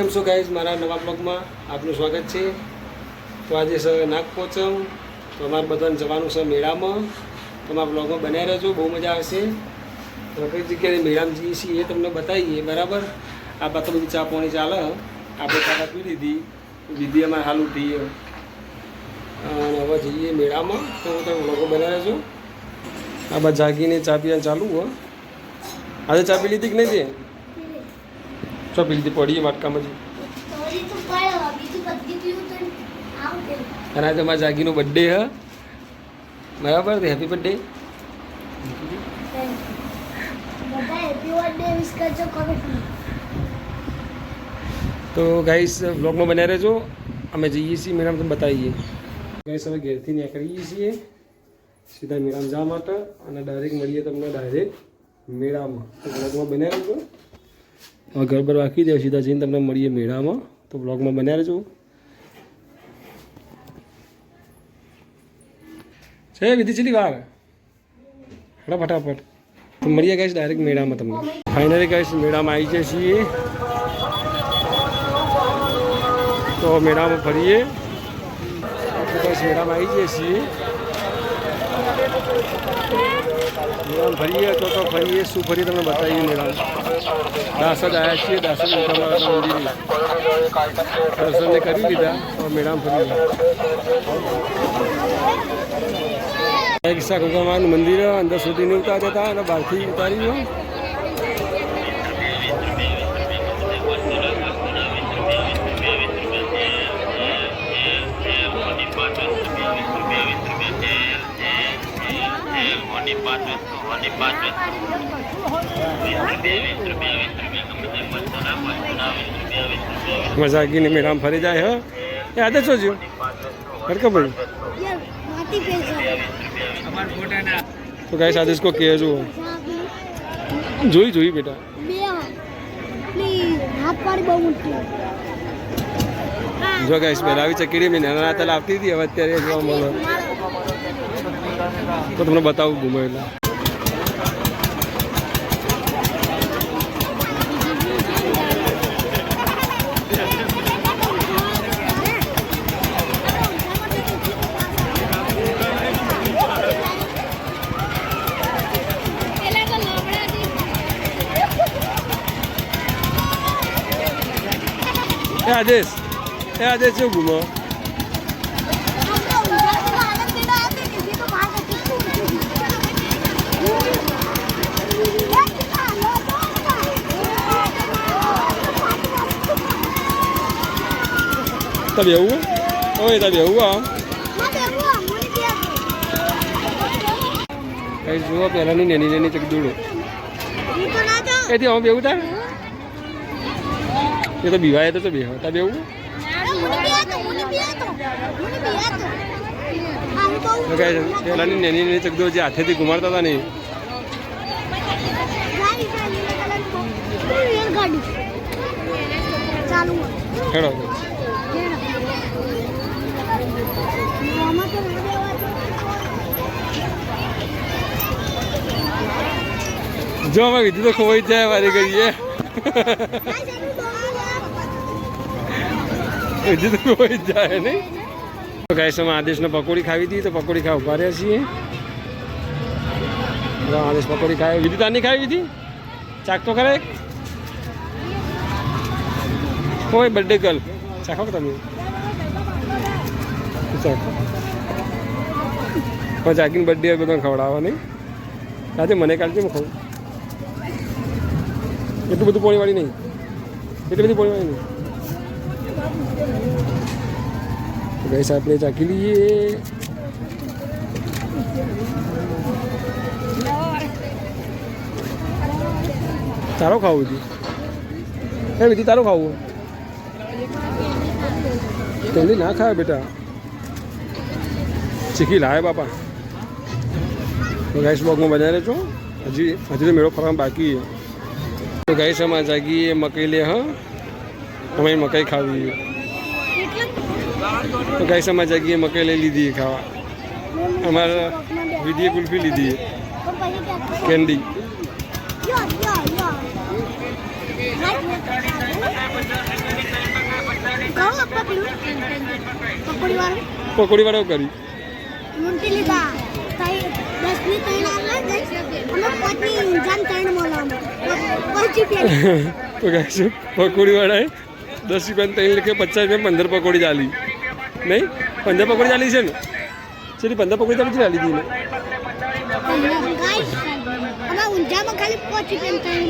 કેમ છો ગાઈઝ મારા નવા બ્લોગમાં આપનું સ્વાગત છે. તો આજે છે નાગપોચમ તો અમારે બધાને જવાનું છે મેળામાં. તો અમારા બ્લોગમાં બનાવી રહેજો, બહુ મજા આવશે. તો કઈ જગ્યાએ મેળામાં જઈએ છીએ એ તમને બતાવીએ, બરાબર? આ બાદ બધી ચા પાણી ચાલે. આપણે ચા પી લીધી. દીદી અમારે હાલ ઉઠીએ અને હવે જઈએ મેળામાં. તો તમે બ્લોગો બનાવી રહેજો. આ બધા જાગીને ચા પીવાનું ચાલુ હો. આજે ચા પી લીધી કે નહીં તે ચા પડીએ વાટકામાં અને આજે જાગીનો બર્થડે હ. બરાબર હેપી બર્થડે તો ગાઈસ બ્લોગમાં બન્યા રહેજો. અમે જઈએ છીએ. મેળામાં તમને બતાવીએ. ગાઈસ હવે ઘેરથી નીકળીએ છીએ. સીધા મેળામાં જવા માટે. અને ડાયરેક્ટ મળીએ તમને ડાયરેક્ટ મેળામાં. બ્લોગમાં બન્યા રહેજો. હવે ઘર પર રાખી દે સીધા જઈને તમને મળીએ મેળામાં. તો બ્લોગમાં બન્યા રહેજો. છે, વિધિ ચીલી વાર? હડા ફટાફટ. તો મળીએ ગાઈસ ડાયરેક્ટ મેળામાં તમને. ફાઇનલી ગાઈસ મેળામાં આવી જાય છીએ. તો મેળામાં ફરીએ. મેળામાં આવી જઈએ છીએ. મેળામાં ફરીએ તો તો ફરીએ શું ફરી તમને બતાવીએ મેળામાં દાસદ આવ્યા છીએ, દાસદ મોટા મંદિરે. દર્શનને કરી લીધા, તો મેળામાં ફરી એક ઈચ્છા કુકરમાનું મંદિર અંદર સુધી નહીં ઉતારતા હતા અને બહારથી ઉતારી દો મજા ગીને મેળામાં ફરી જાય હ? એ શું થયું? હરકભાઈ યાર તો ગાઈસ આદેશ કો કહેજો જોઈ જોઈ બેટા. જો ગાઈસ પહેલા આવી ચકીડી મેં નાના હતા આવતી હતી હવે અત્યારે જોવા મળે. તો તમને બતાવું ઘુમાયેલા. આદેશ એ આદેશ શું ઘુમો તબ એવું ઓય તબ એવું આમ કઈ જુઓ પહેલાની નેની નેની ચકદૂડો એથી આમ બેવું થાય એ તો બીવાય તો તો બેહ તબ એવું તો કઈ પહેલાની નેની નેની ચકદૂડો જે હાથેથી ઘુમાડતા હતા ને ખેડો હેડો. જો અમે તો ખોવાઈ જ જાય વારી કરીએ. કીધું તો જાય નહીં તો ગાય સમય આદેશને પકોડી ખાવી હતી, તો પકોડી ખાવા ઊભા રહ્યા છીએ. આદેશ પકોડી ખાવી વિધિ તાની ખાવી હતી ચાક તો ખરે કોઈ બર્થડે ગર્લ ચાખો કે તમે? ચાખો. પણ ચાકીને બર્થડે બધાને ખવડાવો નહીં. આજે મને કાઢજે હું ખાઉં એટલું બધું પોણીવાળી નહીં. એટલી બધી પોણી વાળી નહીં ગઈસ આપણે ચાકી લઈએ. તારો ખાવું હતું હે બીજી તારું ખાવું. જલ્દી ના ખાય બેટા. શીખી લાવે બાપા. તો ગાઈસ બ્લોગમાં બનાવી રહેજો. હજી હજી તો મેળો ફરવામાં બાકી છે. તો ગાઈસ અમારે જાગીએ એ મકઈ લે, હા. અમે મકાઈ ખાવી તો ગાઈસ અમારે મકાઈ લઈ લીધી ખાવા. અમારે વિધિએ કુલ્ફી લીધી કેન્ડી. પકોડી વાળો કરી. કહીશું પકોડી વાળાએ દસ રૂપિયા ત્રણ લખે પચાસ રૂપિયા પંદર પકોડી ચાલી. નહીં? પંદર પકોડી ચાલી છે ને? ચલી પંદર પકોડી ચાલી છે ચાલી હતી ને. ગાઈસ અમે ઊંઝામાં ખાલી પાંચ રૂપિયા ત્રણ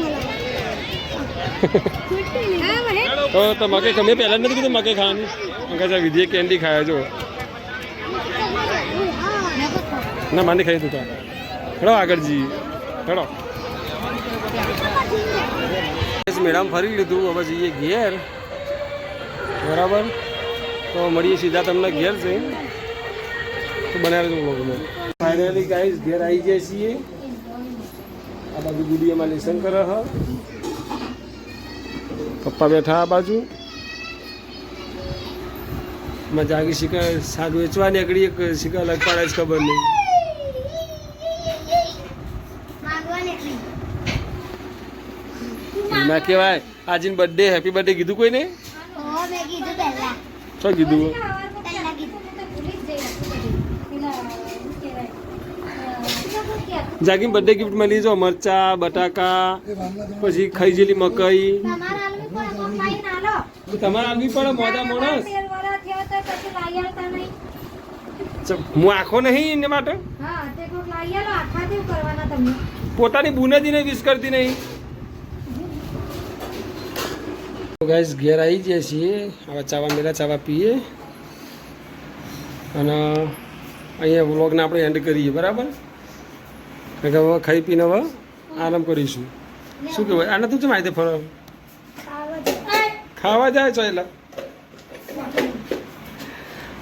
મોલા તો મકે તમે પહેલાં નથી કીધું મકે ખાવાની? અંકા વિધિએ કેન્ડી ખાયા છો. ના માને ખાઈ તું. હેડો આગળ જઈએ હેડો. મેડમ ફરી લીધું હવે જઈએ ઘેર. બરાબર? તો મળીએ સીધા તમને ઘેર છે તો બનાવી દઉં લોકો ફાઇનલી ગાઈઝ ઘેર આવી જાય છીએ. આ બાજુ ગુડી એમાં લેસન કરે હ. પપ્પા બેઠા આ બાજુ. મેં જાગી શીખા શાક વેચવા નીકળી એક શીખા, અલગ પાડે જ ખબર નહીં. ના કહેવાય આજની બર્થડે હેપી બર્થડે કીધું કોઈને? શું કીધું જાગીને જાગી બર્થડે ગિફ્ટ મળી જો મરચા બટાકા પછી ખાઈ જેલી મકાઈ તમારા આલવી પડે મોડા માણસ હું આખો નહીં એને માટે પોતાની બુનેદીને વિશ કરતી નહીં. ગાઈસ ઘેર આવી જઈએ છીએ. હવે ચાવા મેળા ચાવા પીએ. અને અહીંયા વ્લોગને આપણે એન્ડ કરીએ, બરાબર? કે હવે ખાઈ પીને હવે આરામ કરીશું. શું કહેવાય? આને તું છે માહિતી ફરો ખાવા જાય છો એટલે.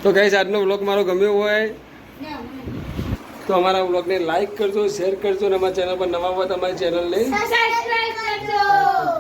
તો ગાઈસ આજનો વ્લોગ મારો ગમ્યો હોય તો અમારા વ્લોગને લાઈક કરજો શેર કરજો અને અમારા ચેનલ પર નવા હોય તો અમારી ચેનલને સબસ્ક્રાઇબ કરજો.